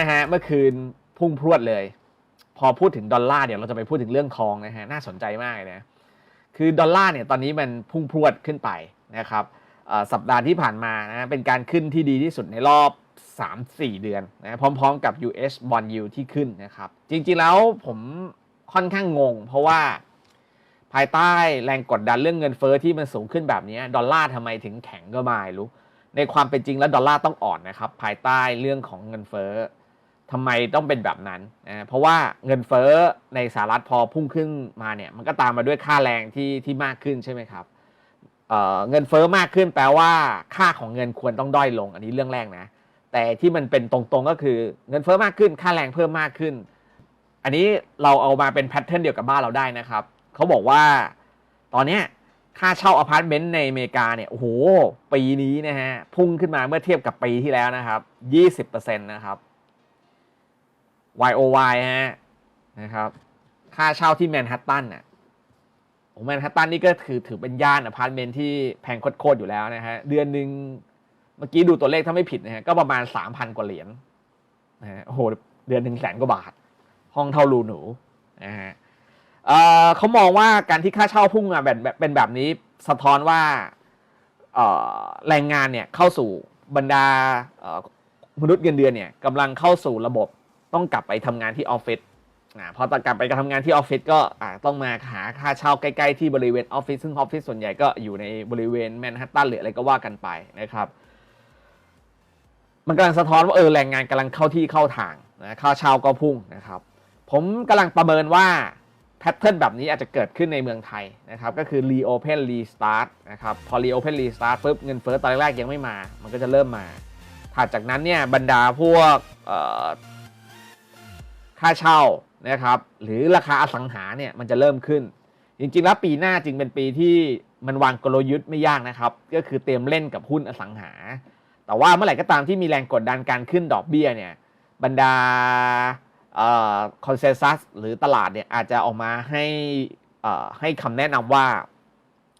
นะฮะเมื่อคืนพุ่งพรวดเลย พอพูดถึงดอลลาร์เดี๋ยวเราจะไปพูดถึงเรื่องทองนะฮะน่าสนใจมากนะคือดอลลาร์เนี่ยตอนนี้มันพุ่งพรวดขึ้นไปนะครับสัปดาห์ที่ผ่านมานะเป็นการขึ้นที่ดีที่สุดในรอบ 3-4 เดือนนะพร้อมๆกับ US bond yield ที่ขึ้นนะครับ จริงๆแล้วผมค่อนข้างงง เพราะว่าภายใต้แรงกดดันเรื่องเงินเฟอ้อที่มันสูงขึ้นแบบนี้ดอลลาร์ทำไมถึงแข็งก็ไม่รู้ ในความเป็นจริงแล้วดอลลาร์ต้องอ่อนนะครับ ภายใต้เรื่องของเงินเฟอ้อ ทำไมต้องเป็นแบบนั้นนะเพราะว่าเงินเฟ้อในสหรัฐพอพุ่งขึ้นมาเนี่ยมันก็ตามมาด้วยค่าแรงที่ที่มากขึ้นใช่ไหมครับเเงินเฟ้อมากขึ้นแปลว่าค่าของเงินควรต้องด้อยลง อันนี้เรื่องแรกนะ แต่ที่มันเป็นตรงๆก็คือเงินเฟ้อมากขึ้น ค่าแรงเพิ่มมากขึ้น อันนี้เราเอามาเป็นแพทเทิร์นเดียวกับบ้านเราได้นะครับเขาบอกว่าตอนเนี้ยค่าเช่าอพาร์ตเมนต์ในอเมริกาเนี่ยโอ้โหปีนี้นะฮะพุ่งขึ้นมาเมื่อเทียบกับปีที่แล้วนะครับ 20%นะครับ YOY ฮะนะครับ ค่าเช่าที่แมนฮัตตันน่ะโอ้แมนฮัตตันนี่ก็ถือถือเป็นย่านอพาร์ตเมนต์ที่แพงโคตรๆอยู่แล้วนะฮะ เดือนหนึ่งเมื่อกี้ดูตัวเลขถ้าไม่ผิดนะฮะ ก็ประมาณ3,000กว่าเหรียญนะฮะโอ้โห เดือนหนึ่งแสนกว่าบาท ห้องเท่ารูหนูนะฮะเเขามองว่าการที่ค่าเช่าพุ่งมาแบบแบบเป็นแบบนี้สะท้อนว่าแรงงานเนี่ยเข้าสู่บรรดามนุษย์เงินเดือนเนี่ยกำลังเข้าสู่ระบบ ต้องกลับไปทำงานที่ออฟฟิศอ่าพอตกลับไปทำงานที่ออฟฟิศก็อ่าต้องมาหาค่าเช่าใกล้ๆที่บริเวณออฟฟิศซึ่งออฟฟิศส่วนใหญ่ก็อยู่ในบริเวณแมนฮัตตันหรืออะไรก็ว่ากันไปนะครับ มันกำลังสะท้อนว่าเออแรงงานกำลังเข้าที่เข้าทางนะค่าเช่าก็พุ่งนะครับ ผมกำลังประเมินว่าแพทเทิร์นแบบนี้อาจจะเกิดขึ้นในเมืองไทยนะครับ ก็คือ reopen restart นะครับ พอ reopen restart ปุ๊บเงินเฟ้อตอนแรกยังไม่มา มันก็จะเริ่มมา ถัดจากนั้นเนี่ยบรรดาพวกเอ่อ ค่าเช่านะครับหรือราคาอสังหาเนี่ยมันจะเริ่มขึ้น จริงๆแล้วปีหน้าจึงเป็นปีที่มันวางกลยุทธ์ไม่ยากนะครับ ก็คือเตรียมเล่นกับหุ้นอสังหา แต่ว่าเมื่อไหร่ก็ตามที่มีแรงกดดันการขึ้นดอกเบี้ยเนี่ยบรรดาคอนเซนแซสหรือตลาดเนี่ยอาจจะออกมาให้ให้คำแนะนำว่า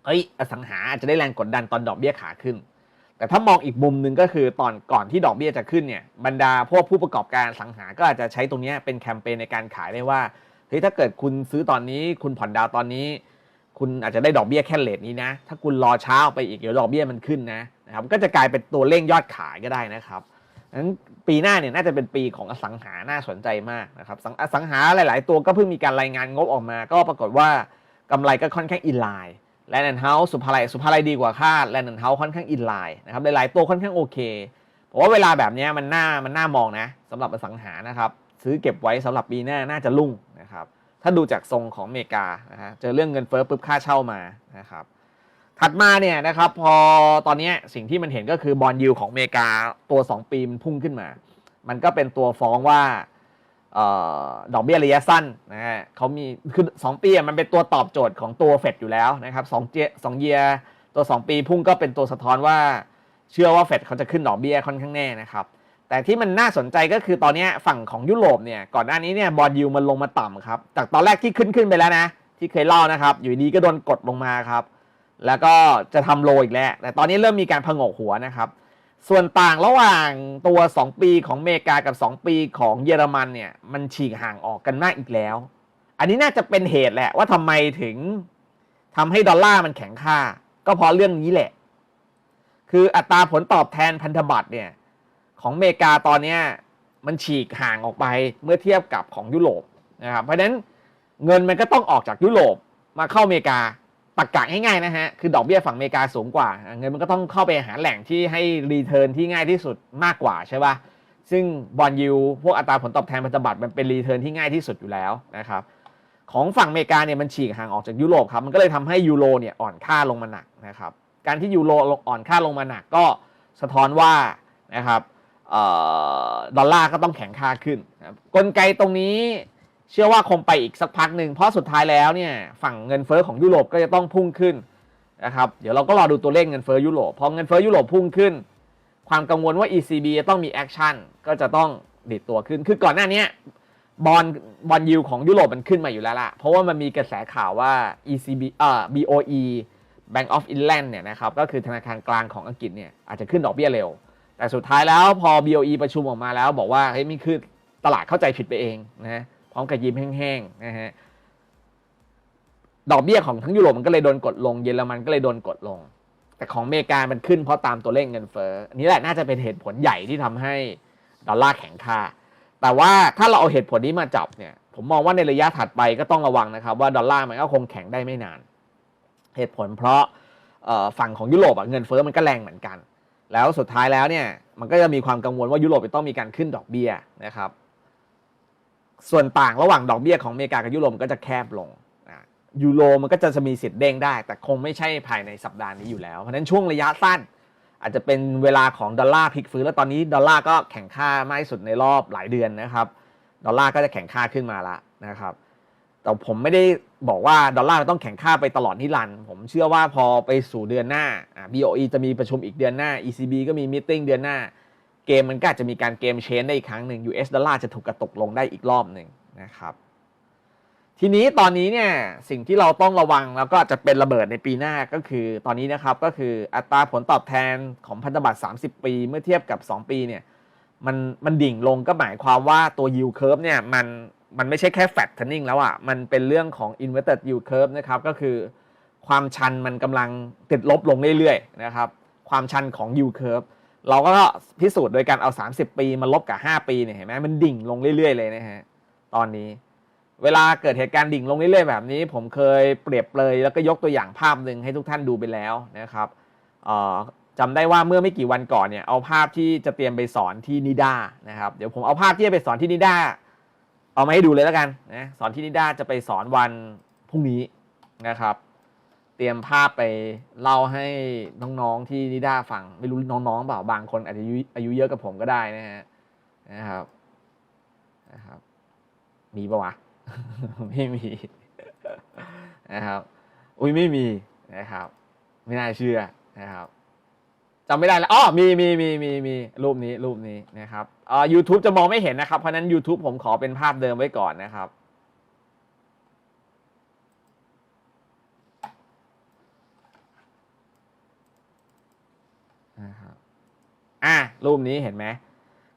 เอ้ยอสังหาอาจจะได้แรงกดดันตอนดอกเบี้ยขาขึ้น แต่ถ้ามองอีกมุมหนึ่งก็คือตอนก่อนที่ดอกเบี้ยจะขึ้นเนี่ยบรรดาพวกผู้ประกอบการสังหาก็อาจจะใช้ตรงนี้เป็นแคมเปญในการขายได้ว่าเฮ้ยถ้าเกิดคุณซื้อตอนนี้ คุณผ่อนดาวตอนนี้ คุณอาจจะได้ดอกเบี้ยแค่เลทนี้นะ ถ้าคุณรอเช้าไปอีกเดี๋ยวดอกเบี้ยมันขึ้นนะนะครับก็จะกลายเป็นตัวเร่งยอดขายก็ได้นะครับนั้นปีหน้าเนี่ยน่าจะเป็นปีของอสังหาน่าสนใจมากนะครับอสังหาหลาย ๆ ตัวก็เพิ่งมีการรายงานงบออกมา ก็ปรากฏว่ากำไรก็ค่อนข้างอินไลน์ แลนด์เฮาส์สุภาลัยสุภาลัยดีกว่าคาดแลนด์เฮาส์ค่อนข้างอินไลน์นะครับหลายๆตัวค่อนข้างโอเคผมว่าเวลาแบบนี้มันน่ามันน่ามองนะสำหรับอสังหานะครับซื้อเก็บไว้สำหรับปีหน้าน่าจะรุ่งนะครับถ้าดูจากทรงของอเมริกานะฮะเจอเรื่องเงินเฟ้อปุ๊บค่าเช่ามานะครับถัดมาเนี่ยนะครับพอตอนนี้สิ่งที่มันเห็นก็คือบอลยูของอเมริกาตัว 2 ปีมันพุ่งขึ้นมา มันก็เป็นตัวฟ้องว่า ดอกเบี้ยระยะสั้นนะฮะเขามีคือ 2 ปีอะมันเป็นตัวตอบโจทย์ของตัวเฟดอยู่แล้วนะครับสองเจสองเยียตัว 2 ปีพุ่งก็เป็นตัวสะท้อนว่า เชื่อว่าเฟดเขาจะขึ้นดอกเบี้ยค่อนข้างแน่นะครับ แต่ที่มันน่าสนใจก็คือตอนนี้ฝั่งของยุโรปเนี่ยก่อนหน้านี้เนี่ยบอลยูมันลงมาต่ำครับจากตอนแรกที่ขึ้นขึ้นไปแล้วนะ ที่เคยเล่านะครับ อยู่ดีก็โดนกดลงมาครับ แล้วก็จะทำโลอีกแล้ว แต่ตอนนี้เริ่มมีการผงกหัวนะครับ ส่วนต่างระหว่างตัว 2 ปีของอเมริกากับ 2 ปีของเยอรมันเนี่ยมันฉีกห่างออกกันมากอีกแล้ว อันนี้น่าจะเป็นเหตุแหละว่าทำไมถึงทำให้ดอลลาร์มันแข็งค่า ก็เพราะเรื่องนี้แหละ คืออัตราผลตอบแทนพันธบัตรเนี่ยของอเมริกาตอนนี้มันฉีกห่างออกไปเมื่อเทียบกับของยุโรปนะครับเพราะฉะนั้นเงินมันก็ต้องออกจากยุโรปมาเข้าอเมริกา ตักกะง่ายๆนะฮะ คือดอกเบี้ยฝั่งอเมริกาสูงกว่า เงินมันก็ต้องเข้าไปหาแหล่งที่ให้รีเทิร์นที่ง่ายที่สุดมากกว่าใช่ปะซึ่งบอลยูพวกอัตราผลตอบแทนพันธบัตรมันเป็นรีเทิร์นที่ง่ายที่สุดอยู่แล้วนะครับของฝั่งอเมริกาเนี่ยมันฉีกห่างออกจากยุโรปครับมันก็เลยทำให้ยูโรเนี่ยอ่อนค่าลงมาหนักนะครับการที่ยูโรอ่อนค่าลงมาหนักก็สะท้อนว่านะครับดอลลาร์ก็ต้องแข็งค่าขึ้นนกลไกตรงนี้ เชื่อว่าคงไปอีกสักพักหนึ่งเพราะสุดท้ายแล้วเนี่ยฝั่งเงินเฟอ้อของยุโรปก็จะต้องพุ่งขึ้นนะครับเดี๋ยวเราก็รอดูตัวเลขเงินเฟอ้อยุโรปพอเงินเฟอ้อยุโรปพุ่งขึ้น ความกังวลว่า ECB จะต้องมีแอคชั่นก็จะต้องดิดตัวขึ้นคือก่อนหน้านี้บอลบอลยูของยุโรปมันขึ้นมาอยู่แล้วล่ะ เพราะว่ามันมีกระแสข่าวว่า ECB เอ่อ BOE Bank of England เนี่ยนะครับก็คือธนาคารกลางของอังกฤษเนี่ยอาจจะขึ้นดอกเบี้ยเร็ว แต่สุดท้ายแล้วพอ BOE ประชุมออกมาแล้วบอกว่าเฮ้ยนี่คือตลาดเข้าใจผิดไปเองนะ ร้อมกับยิ้มแห้งๆนะฮะดอกเบี้ยของทั้งยุโรปมันก็เลยโดนกดลง เยอรมันก็เลยโดนกดลง แต่ของอเมริกามันขึ้นเพราะตามตัวเลขเงินเฟ้ออันนี้แหละน่าจะเป็นเหตุผลใหญ่ที่ทำให้ดอลลาร์แข็งค่า แต่ว่าถ้าเราเอาเหตุผลนี้มาจับเนี่ยผมมองว่าในระยะถัดไปก็ต้องระวังนะครับ ว่าดอลลาร์มันก็คงแข็งได้ไม่นาน เหตุผลเพราะฝั่งของยุโรปเงินเฟ้อมันก็แรงเหมือนกัน แล้วสุดท้ายแล้วเนี่ยมันก็จะมีความกังวลว่ายุโรปจะต้องมีการขึ้นดอกเบี้ยนะครับ ส่วนต่างระหว่างดอกเบี้ยของอเมริกากับยุโรปมันก็จะแคบลงยูโรมันก็จะมีสิทธิ์เด้งได้ แต่คงไม่ใช่ภายในสัปดาห์นี้อยู่แล้ว เพราะฉะนั้นช่วงระยะสั้น อาจจะเป็นเวลาของดอลลาร์พลิกฟื้นแล้วตอนนี้ดอลลาร์ก็แข่งค่ามากที่สุดในรอบหลายเดือนนะครับดอลลาร์ก็จะแข่งค่าขึ้นมาละนะครับแต่ผมไม่ได้บอกว่าดอลลาร์ต้องแข่งค่าไปตลอดนิรันดร์ผมเชื่อว่าพอไปสู่เดือนหน้า BOE จะมีประชุมอีกเดือนหน้า ECB ก็มีมตติ팅เดือนหน้า เกมมันก็อาจจะมีการเกมเชนได้อีกครั้งหนึ่ง US ดอลลาร์จะถูกกระตกลงได้อีกรอบหนึ่งนะครับ ทีนี้ตอนนี้เนี่ยสิ่งที่เราต้องระวังแล้วก็จจะเป็นระเบิดในปีหน้าก็คือตอนนี้นะครับก็คืออัตราผลตอบแทนของพันธบัตร 30 ปีเมื่อเทียบกับ 2 ปีเนี่ยมันมันดิ่งลงก็หมายความว่าตัว yield curve เนี่ยมันมันไม่ใช่แค่ flat turning แล้วอะ่ะ มันเป็นเรื่องของ inverted yield curve นะครับ ก็คือความชันมันกำลังติดลบลงเรื่อยๆนะครับ ความชันของ yield curve เราก็พิสูจน์โดยการเอา 30 ปีมาลบกับ 5 ปีเนี่ยเห็นไหมมันดิ่งลงเรื่อยๆเลยนะฮะตอนนี้ เวลาเกิดเหตุการณ์ดิ่งลงเรื่อยๆแบบนี้ ผมเคยเปรียบเลยแล้วก็ยกตัวอย่างภาพหนึ่งให้ทุกท่านดูไปแล้วนะครับจำได้ว่าเมื่อไม่กี่วันก่อนเนี่ยเอาภาพที่จะเตรียมไปสอนที่นิด้านะครับเดี๋ยวผมเอาภาพที่จะไปสอนที่นิด้าเอามาให้ดูเลยแล้วกันนะสอนที่นิด้าจะไปสอนวันพรุ่งนี้นะครับ เตรียมภาพไปเล่าให้น้องๆที่นิด้าฟัง ไม่รู้น้องๆเปล่าบางคนอาจจะอายุเยอะกับผมก็ได้นะฮะนะครับนะครับ มีปะวะ ไม่มีนะครับ อุ้ยไม่มีนะครับ ไม่น่าเชื่อนะครับจำไม่ได้แล้วอ๋อมีมีมีมีมีรูปนี้รูปนี้นะครับอ่อ YouTube จะมองไม่เห็นนะครับ เพราะนั้น YouTube ผมขอเป็นภาพเดิมไว้ก่อนนะครับ นะครับอะรูปนี้เห็นไหม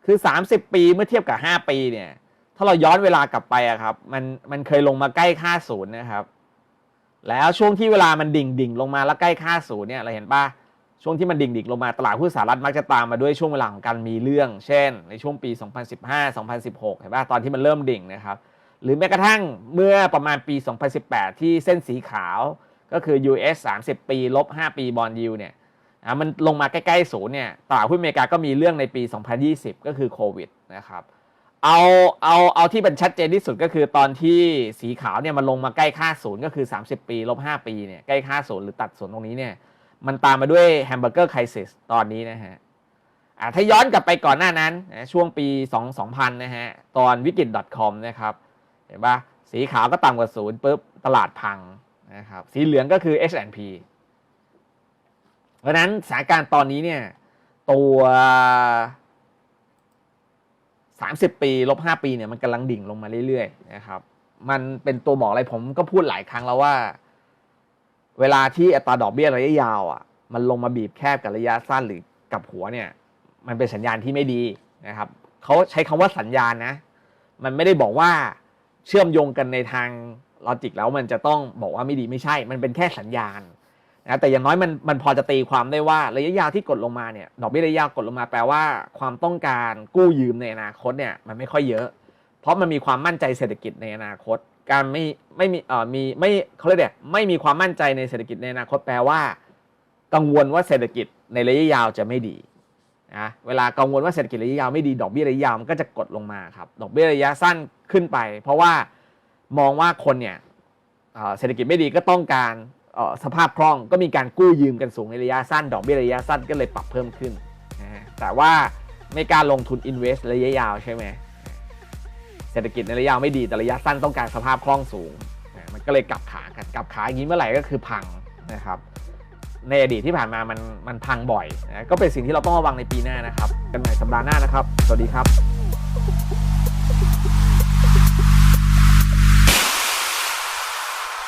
คือ 30 ปีเมื่อเทียบกับ 5 ปีเนี่ย ถ้าเราย้อนเวลากลับไปอะครับ มันมันเคยลงมาใกล้ค่าศูนย์นะครับ แล้วช่วงที่เวลามันดิ่งดิ่งลงมาแล้วใกล้ค่าศูนย์เนี่ยเราเห็นปะช่วงที่มันดิ่งดิ่งลงมาตลาดหุ้นสหรัฐมักจะตามมาด้วยช่วงเวลาของการมีเรื่อง เช่น ในช่วงปี 2015 2016 เห็นปะตอนที่มันเริ่มดิ่งนะครับ หรือแม้กระทั่งเมื่อประมาณปี 2018 ที่เส้นสีขาวก็คือ US 30 ปีลบ5ปีบอลยูเนี่ย อะมันลงมาใกล้ๆศูนย์เนี่ยตลาดหุ้นอเมริกาก็มีเรื่องในปี 2020 ก็คือโควิดนะครับเอาเอาเอาที่เป็นชัดเจนที่สุดก็คือตอนที่สีขาวเนี่ยมันลงมาใกล้ค่าศูนย์ก็คือ 30 ปีลบ5ปีเนี่ยใกล้ค่าศูนย์หรือตัดศูนย์ตรงนี้เนี่ยมันตามมาด้วยแฮมเบอร์เกอร์ไครซิสตอนนี้นะฮะอ่าถ้าย้อนกลับไปก่อนหน้านั้นนะช่วงปี 2 2000 นะฮะตอนวิกฤต .com นะครับเห็นปะสีขาวก็ต่ำกว่าศูนย์ปุ๊บตลาดพังนะครับสีเหลืองก็คือ H&P เพราะนั้นสถานการณ์ตอนนี้เนี่ย ตัว 30 ปีลบ5ปีเนี่ยมันกำลังดิ่งลงมาเรื่อยๆนะครับ มันเป็นตัวบอกอะไรผมก็พูดหลายครั้งแล้วว่า เวลาที่อัตราดอกเบี้ยระยะยาวอะ มันลงมาบีบแคบกับระยะสั้นหรือกับหัวเนี่ย มันเป็นสัญญาณที่ไม่ดีนะครับเขาใช้คำว่าสัญญาณนะ มันไม่ได้บอกว่าเชื่อมโยงกันในทางลอจิกแล้วมันจะต้องบอกว่าไม่ดีไม่ใช่ มันเป็นแค่สัญญาณ นะแต่อย่างน้อยมันมันพอจะตีความได้ว่าระยะยาวที่กดลงมาเนี่ยดอกเบี้ยระยะยาวกดลงมาแปลว่า ความต้องการกู้ยืมในอนาคตเนี่ยมันไม่ค่อยเยอะ เพราะมันมีความมั่นใจเศรษฐกิจในอนาคต การไม่ไม่มีเอ่อมีไม่เขาเรียกเนี่ยไม่มีความมั่นใจในเศรษฐกิจในอนาคตแปลว่า กังวลว่าเศรษฐกิจในระยะยาวจะไม่ดีนะเวลากังวลว่าเศรษฐกิจระยะยาวไม่ดีดอกเบี้ยระยะยาวมันก็จะกดลงมาครับดอกเบี้ยระยะสั้นขึ้นไป เพราะว่ามองว่าคนเนี่ยเศรษฐกิจไม่ดีก็ต้องการ สภาพคล่องก็มีการกู้ยืมกันสูงในระยะสั้น ดอกเบี้ยระยะสั้นก็เลยปรับเพิ่มขึ้นนะแต่ว่าไม่การลงทุน invest ระยะยาวใช่ไหมเศรษฐกิจในระยะยาวไม่ดีแต่ระยะสั้นต้องการสภาพคล่องสูงมันก็เลยกลับขากันกลับขาอย่างนี้เมื่อไหร่ก็คือพังนะครับ ในอดีตที่ผ่านมามันมันพังบ่อยนะก็เป็นสิ่งที่เราต้องระวังในปีหน้านะครับ กันใหม่สัปดาห์หน้านะครับ สวัสดีครับ